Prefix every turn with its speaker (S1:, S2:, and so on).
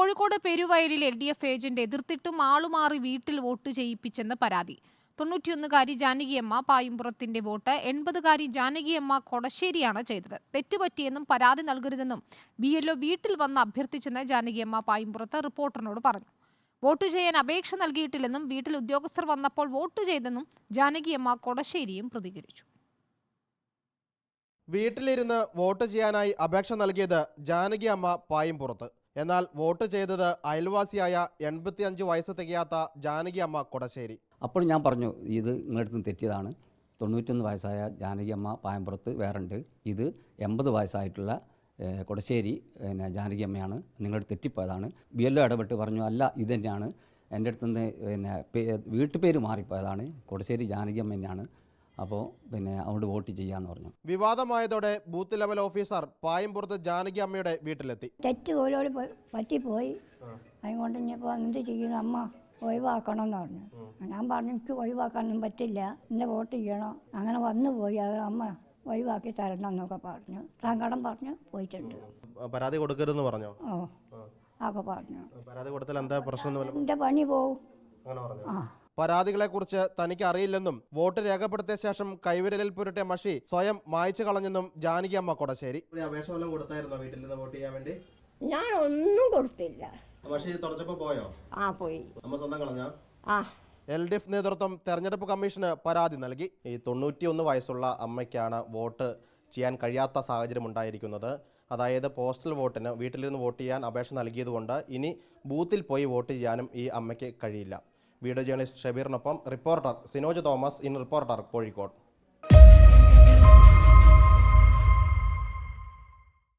S1: കോഴിക്കോട് പെരുവയലിൽ L D F agent എതിർത്തിട്ടും ആളുമാറി വീട്ടിൽ വോട്ട് ചെയ്യിപ്പിച്ചെന്ന് പരാതി. തൊണ്ണൂറ്റിയൊന്നുകാരി ജാനകിയമ്മ പായുംപുറത്തിന്റെ വോട്ട് എൺപതുകാരി ജാനകിയമ്മ കൊടശ്ശേരിയാണ് ചെയ്തത്. തെറ്റുപറ്റിയെന്നും പരാതി നൽകരുതെന്നും ബി എൽഒ വീട്ടിൽ വന്ന് അഭ്യർത്ഥിച്ചെന്ന് ജാനകിയമ്മ പായുംപുറത്ത് റിപ്പോർട്ടറിനോട് പറഞ്ഞു. വോട്ട് ചെയ്യാൻ അപേക്ഷ നൽകിയിട്ടില്ലെന്നും വീട്ടിൽ ഉദ്യോഗസ്ഥർ വന്നപ്പോൾ വോട്ട് ചെയ്തെന്നും ജാനകിയമ്മ കൊടശ്ശേരിയും പ്രതികരിച്ചു.
S2: വീട്ടിലിരുന്ന് വോട്ട് ചെയ്യാനായി അപേക്ഷ നൽകിയത് ജാനകി പായുംപുറത്ത്. എന്നാൽ വോട്ട് ചെയ്തത് അയൽവാസിയായ എൺപത്തിയഞ്ച് വയസ്സ് തികയാത്ത ജാനകി അമ്മ കൊടശ്ശേരി.
S3: അപ്പോൾ ഞാൻ പറഞ്ഞു ഇത് നിങ്ങളടുത്ത് തെറ്റിയതാണ്. തൊണ്ണൂറ്റൊന്ന് വയസ്സായ ജാനകി അമ്മ പായമ്പുറത്ത് വേറുണ്ട് ഇത് എൺപത് വയസ്സായിട്ടുള്ള കൊടശ്ശേരി പിന്നെ ജാനകി അമ്മയാണ്. നിങ്ങളുടെ തെറ്റിപ്പോയതാണ്. ബി എൽ ഇടപെട്ട് പറഞ്ഞു അല്ല ഇത് തന്നെയാണ് എന്റെ അടുത്തുനിന്ന് പിന്നെ വീട്ടുപേര് മാറിപ്പോയതാണ്. കൊടശ്ശേരി ജാനകി അമ്മ തന്നെയാണ്. അപ്പോൾ പിന്നെ അവിടെ വോട്ട് ചെയ്യാന്ന് പറഞ്ഞു.
S2: വിവാദമായതോടെ booth level officer Payampurath Janaki അമ്മയുടെ വീട്ടിലെത്തി.
S4: തെറ്റ് പോലോട് പോയി- പറ്റിപ്പോയി. അതുകൊണ്ട് ഇനിയിപ്പോൾ എന്ത് ചെയ്യുന്നു അമ്മ ഒഴിവാക്കണം എന്ന് പറഞ്ഞു. ഞാൻ പറഞ്ഞു എനിക്ക് ഒഴിവാക്കാനൊന്നും പറ്റില്ല. എന്നെ വോട്ട് ചെയ്യണം. അങ്ങനെ വന്നു പോയി. അത് അമ്മ ഒഴിവാക്കി തരണം എന്നൊക്കെ പറഞ്ഞു. സങ്കടം പറഞ്ഞു പോയിട്ടുണ്ട്.
S2: പരാതി കൊടുക്കരുതെന്ന് പറഞ്ഞു?
S4: ഓ ഒക്കെ പറഞ്ഞു.
S2: പരാതി കൊടുത്താൽ എന്താ പ്രശ്നം
S4: എന്റെ പണി പോവും.
S2: അങ്ങനെ പറഞ്ഞു?
S4: ആ.
S2: പരാതികളെ കുറിച്ച് തനിക്ക് അറിയില്ലെന്നും വോട്ട് രേഖപ്പെടുത്തിയ ശേഷം കൈവിരലിൽ പുരട്ടിയ മഷി സ്വയം മായ്ച്ചു കളഞ്ഞെന്നും ജാനകി അമ്മ കൊടശ്ശേരി. അപേക്ഷ വല്ലതും കൊടുത്തായിരുന്നോ വീട്ടിൽ നിന്ന് വോട്ട് ചെയ്യാൻ വേണ്ടി?
S5: ഞാൻ ഒന്നും കൊടുത്തില്ല
S2: മഷി തുടച്ചപ്പോ പോയോ?
S5: ആ പോയി.
S2: അമ്മ സ്വന്തം കളഞ്ഞ?
S5: ആ.
S2: എൽ ഡി എഫ് നേതൃത്വം തെരഞ്ഞെടുപ്പ് കമ്മീഷന് പരാതി നൽകി. ഈ തൊണ്ണൂറ്റിയൊന്ന് വയസ്സുള്ള അമ്മയ്ക്കാണ് വോട്ട് ചെയ്യാൻ കഴിയാത്ത സാഹചര്യം ഉണ്ടായിരിക്കുന്നത്. അതായത് പോസ്റ്റൽ വോട്ടിന് വീട്ടിലിരുന്ന് വോട്ട് ചെയ്യാൻ അപേക്ഷ നൽകിയതുകൊണ്ട് ഇനി ബൂത്തിൽ പോയി വോട്ട് ചെയ്യാനും ഈ അമ്മയ്ക്ക് കഴിയില്ല. Video journalist ഷബീറിനൊപ്പം reporter Sinoj Thomas in reporter Kozhikode.